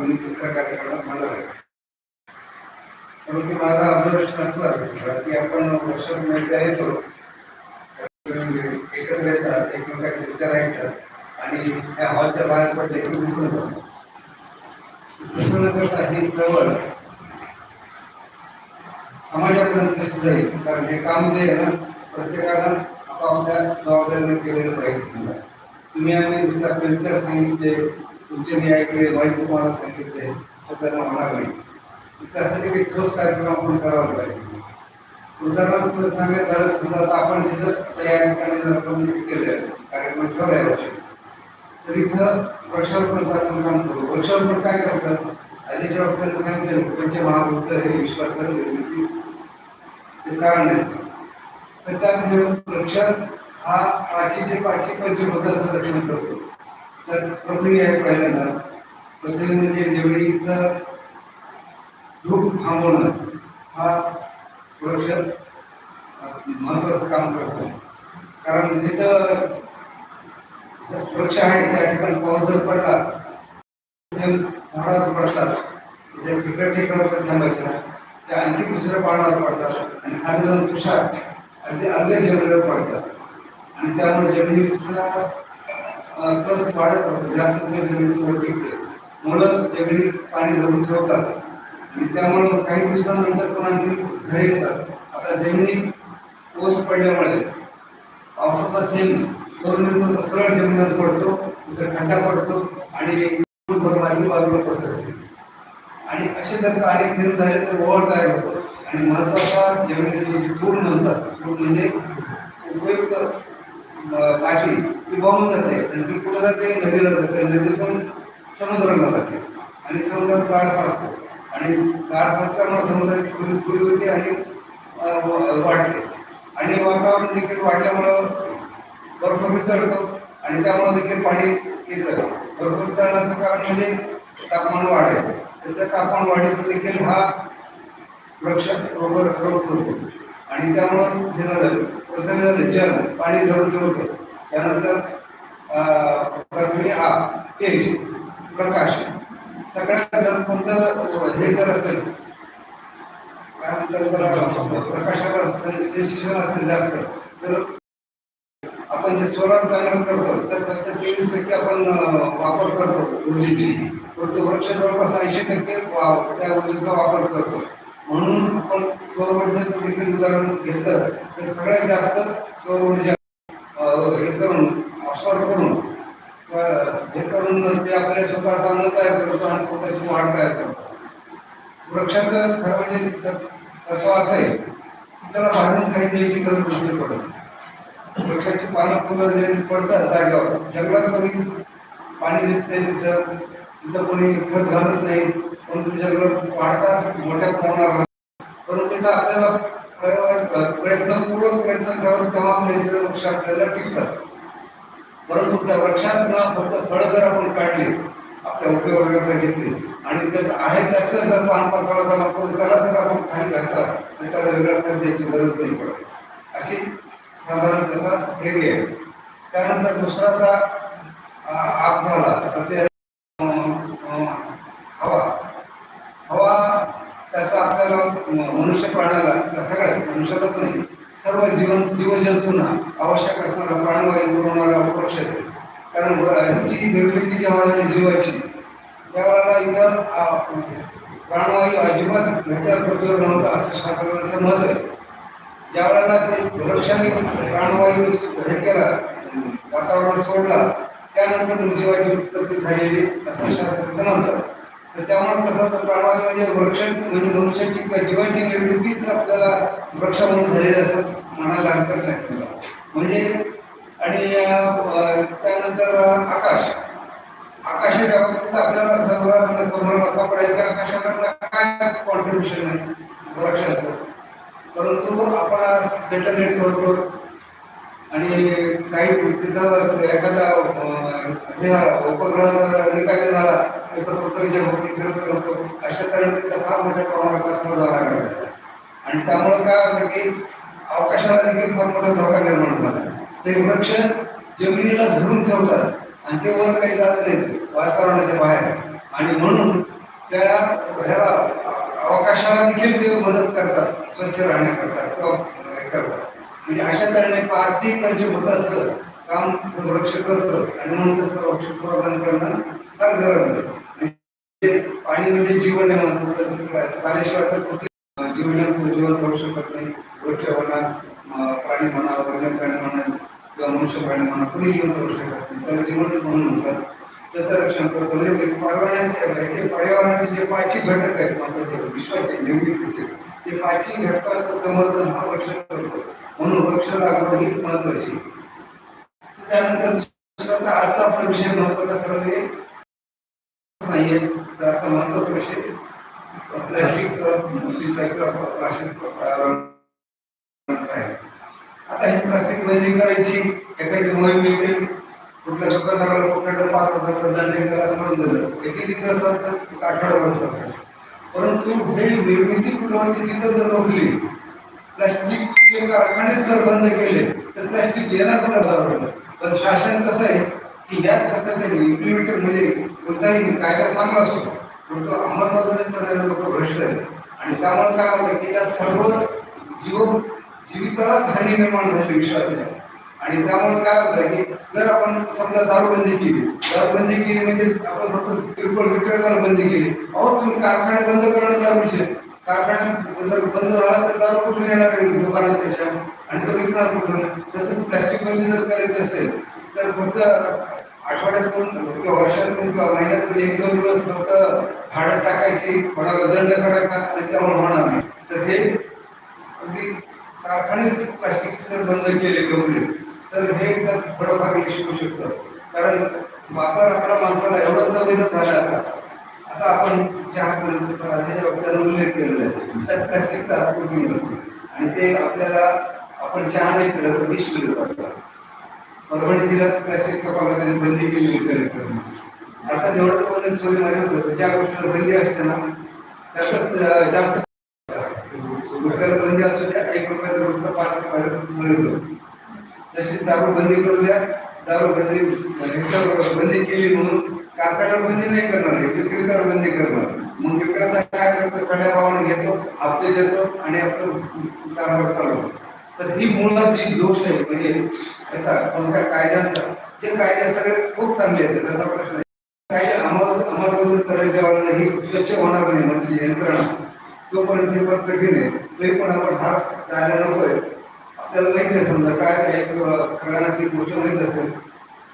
पण मी तिसऱ्या कार्यक्रमात माझा आहे. परंतु माझा ऑब्झर्वेशन असं की आपण वर्षात एकदा येतो एकत्र येतात एकमेकाचे विचार ऐकतात आणि त्या हॉलच्या बाहेर पण की दिसून जातात तसं न करता ही चळवळ समाजापर्यंत कसं जाईल? कारण हे काम जे आहे ना प्रत्येकानं आपापल्या जबाबदारीने केलेलं पाहिजे समजा. तुम्ही आम्ही नुसते आपले विचार सांगितले तुमचे मी ऐकले माहिती तुम्हाला सांगितले तर त्यांना होणार नाही त्यासाठी काही ठोस कार्यक्रम आपण करावा पाहिजे. उदाहरणार्थ जर सांगायचं झालं समजा आता आपण जिथं तयारी जर आपण केलं कार्यक्रम ठेवला वर्षी. तर इथं वृक्षारोपणचं आपण काम करू. वृक्षारोपण काय करतं आधीच्या डॉक्टरांनी सांगितलं पंचे महाभूत हे विश्वासाला निर्मिती ते कारण आहे तर त्यात वृक्ष हा पाचशेचे पाचशे पंचभूताचं रक्षण करतो. तर पृथ्वी आहे पहिल्यांदा. पृथ्वी म्हणजे जमिनीचं धूप थांबवणं. हा वृक्ष महत्वाचं काम करतो. कारण जिथं वृक्ष आहे त्या ठिकाणी पाऊस जर पडला झाडावर पडतात. त्याच्या ठिकाण ठिकाणावर थांबायच्या. ते आणखी दुसऱ्या पाडावर पडतात आणि खाली जाऊन तुषार अगदी अर्ध्या जमिनीवर पडतात. आणि त्यामुळे जमिनीचा कस वाढत जातो जास्त दिवस जमिनीवर टिकते मुळं जमिनीत पाणी धरून ठेवतात. आणि त्यामुळं काही दिवसांनंतर पण झरे येतात. आता जमिनीत ओस पडल्यामुळे पावसाचा थेंब करून येतो. तर सरळ जमिनीवर पडतो. तिथं खड्डा पडतो. आणि भर माती बाजूला पसरते. आणि असे जर पाणी थेंब झाले तर ओळ तयार होतो? आणि महत्त्वाचा जमिनीचे जे चूड म्हणतात चूड म्हणजे उपयुक्त माती. ती वाहून जाते आणि ती कुठं जाते नदीला जाते. नदीतून समुद्राला जाते. आणि समुद्रात काळ असतो आणि काळ असल्यामुळे समुद्राची खोली थोडी होते आणि वाढते. आणि वातावरण देखील वाढल्यामुळं बर्फ वितळतो आणि त्यामुळे देखील पाणी येतं बर्फ वितळण्याचं कारण म्हणजे तापमान वाढ आहे तापमान वाढीचं देखील हा वृक्ष बरोबर रोग होतो आणि त्यामुळं हे झालं प्रथम झालं जल पाणी धरून ठेवतो त्यानंतर अं, पृथ्वी आप तेज प्रकाश सगळ्यात जर कोणतं हे जर असेल त्यानंतर म्हणतात त्याला, सेन्सेशन असेल जास्त तर आपण जे सोलार पॅनल करतो तर फक्त तेवीस टक्के आपण वापर करतो ऊर्जेची. परंतु वृक्ष जवळपास ऐंशी टक्के त्या ऊर्जेचा वापर करतो. म्हणून आपण सौर ऊर्जेचं देखील उदाहरण घेतलं तर सगळ्यात जास्त सौर ऊर्जा हे करून ऑब्सर्व करून हे करून ते आपल्या स्वतःचा अन्न तयार करतो आणि स्वतःची वाढ तयार करतो. वृक्षाचं खरं म्हणजे तत्व असं आहे की त्याला बाहेरून काही द्यायची गरज नसते पडत. वृक्षाची पानं फुलं जे पडतात जागेवर जंगलात कोणी पाणी देत नाही तिथं तिथं कोणी खत घालत नाही परंतु जंगल वाढतात मोठ्या प्रमाणावर. परंतु तिथं आपल्याला प्रयत्नपूर्वक प्रयत्न करून तेव्हा आपले वृक्ष आपल्याला टिकतात. परंतु त्या वृक्षात ना फक्त फळं जर आपण काढली आपल्या उपयोगाकरता घेतली आणि त्याचं आहे त्यातलं जर पान पाचोळा जर आपण त्याला जर आपण खाली घातला तर त्याला वेगळा कर द्यायची गरज नाही पडत. अशी साधारण त्याचा थेरी आहे. त्यानंतर दुसरा आता आप झाला. सध्या ते अं, अं, हवा हवा त्याचा आपल्याला म- मनुष्य प्राण्याला किंवा सगळ्याच मनुष्यालाच नाही सर्व जीवन जीवजंतूंना आवश्यक असणारा प्राणवायू पुरवणारा वृक्ष आहे कारण व- ह्याची निर्मिती जेव्हा झाली जीवाची त्यावेळेला इतर प्राणवायू अजिबात भेटायला प्रचोर नव्हता असं शास्त्रज्ञांचं मत आहे. ज्या वेळेला ते वृक्षाने प्राणवायू हे केला वातावरण सोडला त्यानंतर जीवाची उत्पत्ती झालेली असं शास्त्रज्ञ म्हणतात तर त्यामुळे कसं होतं प्राणवायू म्हणजे वृक्ष म्हणजे मनुष्याची किंवा जीवाची निर्मितीच आपल्याला वृक्षामुळे झालेली असं म्हणायला हरकत नाही. तुला म्हणजे आणि त्यानंतर आकाश. आकाशाच्या बाबतीत आपल्याला सर्व संभ्रम असा पडेल की आकाशाकडनं काय कॉन्ट्रीब्युशन आहे? वृक्षाचं. परंतु आपण आज सॅटेलाइट सोडतो आणि काही तिथं एखादा हे झाला, उपग्रह जर निकामी झाला तर तो पृथ्वीच्या भोवती फिरत करतो अशा तऱ्हेने तिथं फार मोठ्या प्रमाणात कचरा झाला आणि त्यामुळं काय होतं की अवकाशाला देखील फार मोठा धोका निर्माण झाला. ते वृक्ष जमिनीला धरून ठेवतात आणि ते वर काही जात नाहीत वातावरणाच्या बाहेर. आणि म्हणून त्या ह्याला अवकाशाला देखील ते मदत करतात स्वच्छ राहण्याकरता किंवा हे करतात. म्हणजे अशा तऱ्हेने पाचही पंचभूताचं काम वृक्ष करतं आणि म्हणून त्याचं वृक्ष संवर्धन करणं फार गरज आहे. म्हणजे पाणी म्हणजे जीवन आहे माणसाचं पाण्याशिवाय तर कुठे जीवन जीवन करू शकत नाही वृक्ष म्हणा प्राणी म्हणा वन्य प्राणी म्हणा किंवा मनुष्य प्राणी म्हणा कुणी जीवन करू शकत नाही त्याला जीवन म्हणून म्हणतात. त्याचं रक्षण करतो. म्हणजे पर्यावरणाचे हे पर्यावरणाचे जे पाचही घटक आहेत माझ्याकडे विश्वाचे निर्मितीचे ते पाचही घटकाचं समर्थन हा रक्षण करतो. म्हणून वृक्ष लागवड ही महत्वाची त्यानंतर स्वतः आजचा आपला विषय महत्त्वाचा ठरले नाहीये तर आता महत्त्वाचा विषय. प्लास्टिक प्लास्टिक आता प्लास्टिक बंदी करायची. एखादी मोहीम येते कुठल्या दुकानदाराला कुठल्या पाच हजार रुपये दंड करा असं दिलं. हे किती दिवस एक आठवड्याभर परंतु हे निर्मिती कुठं होती तिथं जर रोखली प्लास्टिकचे कारखाने जर बंद केले तर प्लास्टिक येणार कुठं झालं पण शासन कसं आहे की यात कसं त्यांनी इम्प्लिमेंटेड म्हणजे कोणताही कायदा चांगला असतो परंतु अंमलबजावणी करणारे लोक भ्रष्ट आहेत. आणि त्यामुळे काय होतं की त्यात सर्व जीव जीविकालाच हानी निर्माण झाली विश्वासाच्या आणि त्यामुळे काय होतं की जर आपण समजा दारूबंदी केली दारूबंदी केली म्हणजे आपण फक्त किरकोळ विक्रेत्याला बंदी केली. अहो तुम्ही कारखाने बंद करणं दारूचे कारखाना जर बंद झाला तर दारू कुठून येणार आहे दुकानात त्याच्या आणि तो विकणार कुठून? तसंच प्लॅस्टिक बंदी जर करायची असेल तर फक्त आठवड्यातून किंवा वर्षातून किंवा महिन्यातून एक दोन दिवस फक्त भाडं टाकायची कोणाला दंड करायचा आणि त्यामुळे होणार नाही. तर हे अगदी कारखानेच प्लास्टिक जर बंद केले कंप्लीट तर हे थोडंफार यश येऊ शकतं. कारण वापर आपल्या माणसाला एवढा सवयीचा झाला आता. आता आपण चहा त्याचा उल्लेख केलेला आहे त्यात प्लास्टिकचा उपयोग नसतो आणि ते आपल्याला आपण चहा नाही केलं तर विष मिळत आपल्याला परभणी जिल्ह्यात प्लास्टिक कपाला त्यांनी बंदी केली होती अर्थात एवढं पण चोरी मध्ये होतं ज्या गोष्टीला बंदी असते ना त्यातच जास्त रुपयाला बंदी असू द्या एक रुपयाचा रुपये पाच रुपयाला मिळतो. तशी दारू बंदी करू द्या दारू बंदी बंदी केली म्हणून कारखान्यावर बंदी नाही करणार आहे विक्रेत्यावर बंदी करणार. मग विक्रेता काय करतो? सड्या भावाने घेतो हप्ते देतो आणि आपलं कारभार चालवतो. तर ही मुळात जी दोष आहे म्हणजे याचा कोणत्या कायद्यांचा ते कायदे सगळे खूप चांगले आहेत त्याचा प्रश्न आहे. कायदे अंमल अंमलबजावणी करायच्या वेळेला ही स्वच्छ होणार नाही म्हणजे यंत्रणा. तोपर्यंत हे पण कठीण आहे तरी पण आपण हा जायला नको आहे आपल्याला माहिती आहे समजा काय काय एक सगळ्यांना ती गोष्ट माहीत असेल.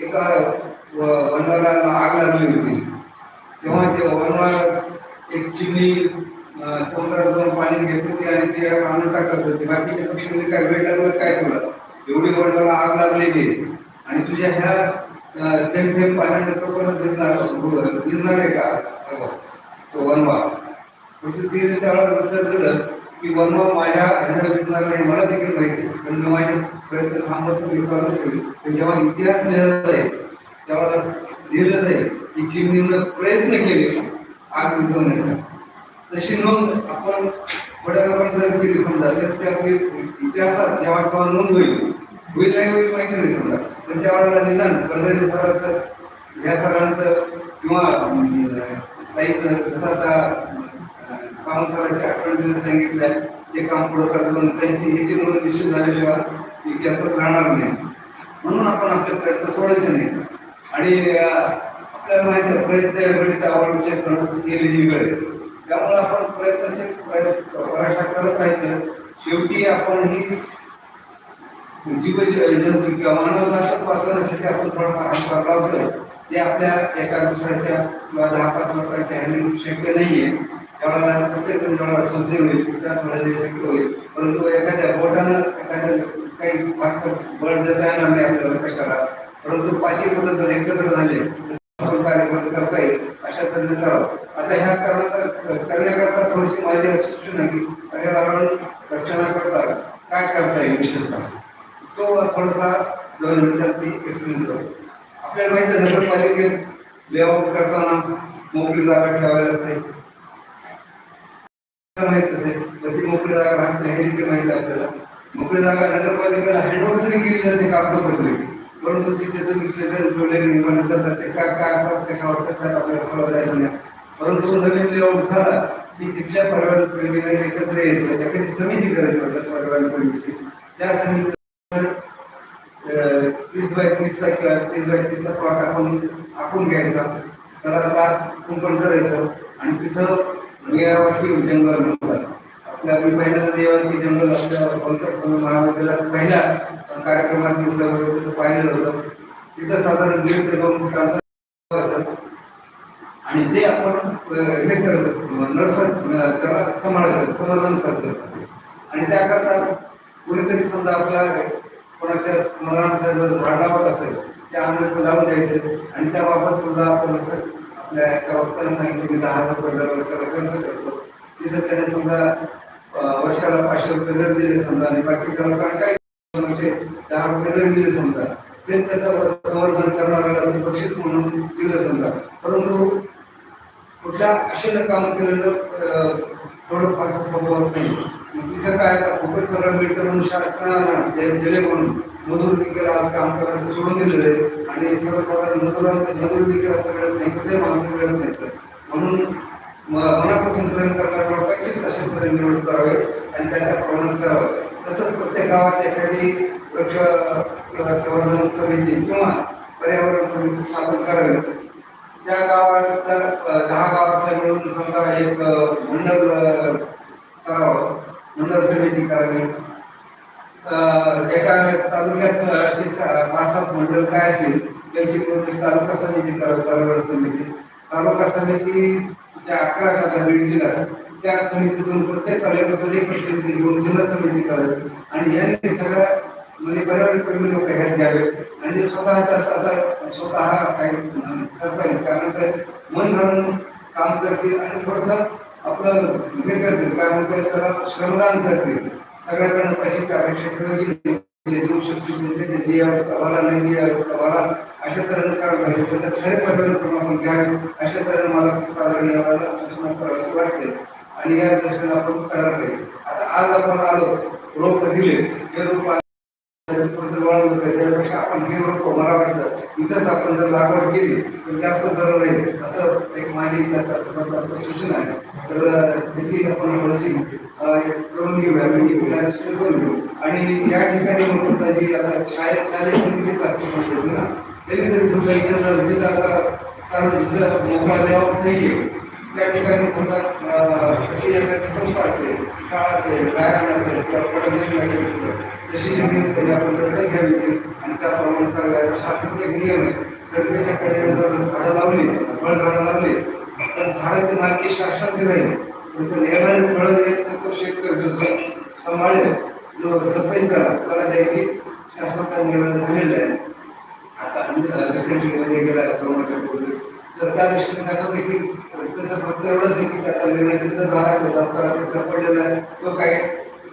एका वनवाला आग लागली होती. तेव्हा ते वनवाला एक चिमणी समुद्रात जाऊन पाणी घेत होती आणि ते आणून टाकत होती. बाकीच्या पक्षी काय वेळ लागलं काय तुला एवढी वनवाला आग लागलेली आणि तुझ्या ह्या थेंब थेंब पाण्याने तो पण भिजणार भिजणार आहे का? हो. तो वनवा म्हणजे तिने त्यावेळेला उत्तर दिलं की वनवा माझ्या ह्यानं विकणार नाही मला देखील माहिती पण मी माझे प्रयत्न थांबत मी चालू ठेवले पण जेव्हा इतिहास लिहिला जाईल तेव्हा लिहिलं जाईल की चिमणीनं प्रयत्न केले आग विजवण्याचा तशी नोंद आपण बड्या लोकांनी जर केली समजा तर ते आपली इतिहासात जेव्हा केव्हा नोंद होईल होईल नाही होईल माहिती नाही समजा. पण त्यावेळेला निदान कर्जारी सरांचं या सरांचं किंवा काही जसं आता सावंत सरांच्या आठवण दिलं सांगितलं ते काम पुढं करतात त्यांची ह्याची नोंद निश्चित झाल्याशिवाय इतिहासात राहणार नाही. म्हणून आपण आपले प्रयत्न सोडायचे नाही आणि आपल्याला माहिती आहे प्रयत्न गणित आवडचे केलेली वेळ. त्यामुळे आपण प्रयत्नशील प्रयत्न पराठा करत राहायचं. शेवटी आपण ही जीव जंतू किंवा मानव जातच वाचवण्यासाठी आपण थोडाफार हातभार लावतोय. ते आपल्या एका दुसऱ्याच्या किंवा दहा पाच लोकांच्या ह्याने शक्य नाहीये. त्यावेळेला प्रत्येक जण जेव्हा शुद्धी होईल त्या वेळेला होईल. परंतु एखाद्या बोटानं एखाद्या काही फारसं बळ देता येणार नाही आपल्याला कशाला? परंतु पाचही बोट जर एकत्र झाले तर कार्यक्रम करता येईल अशा तऱ्हेने करावं. आता ह्या करण्याचा करण्याकरता थोडीशी माझी सूचना आहे की पर्यावरण रक्षणाकरता काय करता येईल विशेषतः? तो थोडासा दोन मिनिटात मी एक्सप्लेन करतो आपल्याला माहिती आहे नगरपालिकेत लेआउट करताना मोकळी जागा ठेवायला लागते. माहीत असेल ती मोकळी जागा राहत नाही हे माहिती आपल्याला. मोकळी जागा नगरपालिकेला हँडओव्हर केली जाते कागदपत्रे. परंतु तिथे जर विश्लेषण निर्माण जातात ते. काय काय आपण कशा वाटतात त्यात आपल्याला फळं जायचं नाही परंतु नवीन लेवल झाला की तिथल्या पर्यावरण प्रेमीला एकत्र यायचं. एखादी समिती करायची वाटत पर्यावरण प्रेमीची त्या समिती तीस बाय तीसचा किंवा तीस बाय तीसचा प्लॉट आपण आखून घ्यायचा. त्याला कुंपण करायचं. आणि तिथं मियावाकी जंगल म्हणतात. आपल्या मी पहिल्यांदा मियावाकी जंगल आपल्यासमोर महाविद्यालयात पहिल्या कार्यक्रमात मी सर्व तिथं पाहिलेलं होतं. तिथं साधारण दीड ते दोन फुटांचं आणि ते आपण हे करत नर्सर त्याला समाधान समाधान करत आणि त्याकरता कोणीतरी समजा आपल्या कोणाच्या स्मरणाचं जर झाड लावत असेल त्या आंब्याचं लावून द्यायचं. आणि त्याबाबत समजा आपण जसं आपल्या एका वक्त्याने सांगितलं की दहा हजार रुपये दर वर्षाला खर्च करतो. तिथं त्याने समजा वर्षाला पाचशे रुपये जर दिले समजा आणि बाकी त्याला काही काही म्हणजे दहा रुपये जरी दिले समजा ते त्याचं संवर्धन करणाऱ्याला ते बक्षीस म्हणून दिलं समजा. परंतु कुठल्या अशेला काम केलेलं थोडं फार नाही. तिथं काय खूपच फुकट सगळं मिळतं म्हणून शासनानं दिले म्हणून. मजूर देखील आज काम करायचं सोडून दिलेलं. आहे आणि सर्वसाधारण मजुरांचं मजुरी देखील आता मिळत नाही कुठे माणसं मिळत नाहीत. म्हणून म- मनापासून प्रेम करणाऱ्या लोकांची तसे प्रेम निवड करावे आणि त्यांना प्रमाण करावं. तसंच प्रत्येक गावात एखादी वृक्ष किंवा संवर्धन समिती किंवा पर्यावरण समिती स्थापन करावी. त्या गावातल्या दहा गावातल्या मिळून समजा एक मंडळ करावं. मंडळ समिती करावी. एका तालुक्यात असे पाच सात मंडळ काय असेल त्यांची मिळून तालुका समिती करावी समिती. तालुका समिती ज्या अकरा जागा बीड जिल्ह्यात त्या समितीतून प्रत्येक तालुक्यातून एक प्रतिनिधी घेऊन जिल्हा समिती करावी. आणि यांनी सगळ्या म्हणजे पर्यावरण कमी लोक ह्यात द्यावे आणि जे स्वतः आता स्वतः काही करता येईल त्यानंतर मन घालून काम करतील आणि थोडस आपलं हे करतील. काय म्हणतात त्याला श्रमदान करतील. सगळ्याकडनं पैशाची अपेक्षा देऊ शकतो ते जे अवस्था मला नाही दे अवस्था मला अशा तऱ्हेनं करायला पाहिजे पण खरे पर्यावरण आपण घ्या अशा तऱ्हेनं मला साधारण यावेळेला सूचना करावीशी वाटते आणि या दर्शन आपण करायला पाहिजे. आता आज आपण आलो रोप दिले हे रोप वाढवलं आपण हे रोप मला वाटतं इथंच आपण जर लागवड केली तर जास्त बरं राहील असं एक माझी त्याचा सूचना आहे तर त्याची आपण थोडीशी करून घेऊया म्हणजे त्या करून घेऊ आणि या ठिकाणी मग समजा जी आता शाळेत शालेय समितीच असते ना तरी जरी समजा इथं जर जिथं आता जिथं मोकळा लेआउट नाहीये त्या ठिकाणी समजा अशी एखादी संस्था असेल शाळा असेल व्यायाम असेल किंवा पडजमी असेल तशी जमीन कधी आपण घ्यावी ती आणि त्याप्रमाणे करायचा शासनाचा एक नियम आहे. सडकेच्या कडेने जर झाडं लावली फळझाडं लावली तर झाडाची मालकी शासनाची राहील पण तो नियमाने फळं देत नाही तो शेतकरी जो ज- सांभाळेल जो जपेल त्याला त्याला द्यायची शासनाचा निर्णय झालेला आहे आता रिसेंटली मध्ये गेला दोन वर्षापूर्वी तर त्या दृष्टीने त्याचा देखील त्याचं फक्त एवढंच आहे की त्याचा निर्णय तिथं झाला तो दप्तरात तिथं पडलेला आहे तो काही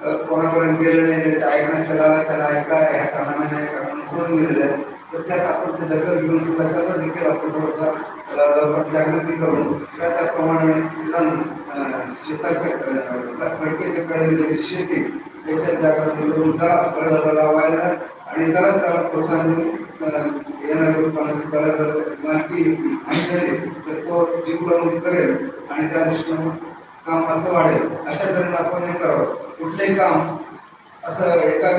अ, कोणापर्यंत गेलेला नाही त्याचं ऐकण्यात त्याला त्याला ऐका ह्या कारणाने नाही कारणाने सोडून गेलेलं आहे तर त्यात आपण ते दखल घेऊन सुद्धा त्याचा देखील आपण थोडासा जागृती करून त्या त्याप्रमाणे निदान शेताच्या सडकेच्या कडेने ज्याची शेती त्याच्यात जागृती करून त्याला फळझाडं लावायला आणि त्यालाच त्याला प्रोत्साहन येणाऱ्या उत्पन्नाची त्याला जर मालकी आणि झाली तर तो जीव करेल आणि त्या दृष्टीनं काम असं वाढेल. अशा तऱ्हेने आपण हे करावं. कुठलंही काम असं एका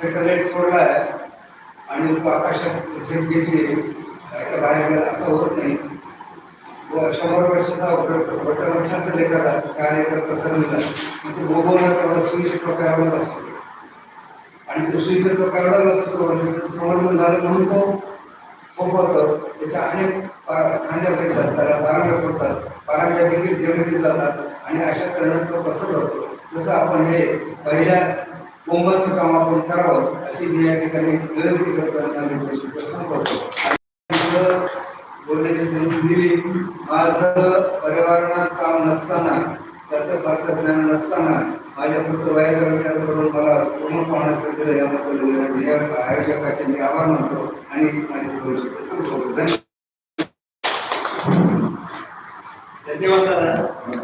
सॅटेलाइट सोडला आहे आणि तो आकाशात झेप घेतली त्याच्या बाहेर असं होत नाही. व शंभर वर्षाचा वट वर्ष असेल एखादा चार एकर पसरलेला. म्हणजे मग तो भोगवण्याकरता सुविशेष प्रकारावर असतो. आणि तो सुविशेष प्रकारावर असतो म्हणजे त्याचं संवर्धन झालं म्हणून तो फोपवतो त्याच्या अनेक खांद्या भेटतात त्याला पारांब्या पडतात पारांब्या देखील जमिनीत जातात आणि अशा करण्यात तो कसं करतो जसं आपण हे पहिल्या कुंभचं काम आपण करावं अशी मी या ठिकाणी विनंती करताना बोलण्याची संधी दिली. माझं पर्यावरणात काम नसताना त्याचं फारसं ज्ञान नसताना माझ्या फक्त वयाचा विचार करून मला पूर्ण पाहण्याचं केलं याबद्दल या आयोजकाचे मी आभार मानतो आणि माझी करू शकतो धन्यवाद. धन्यवाद दादा.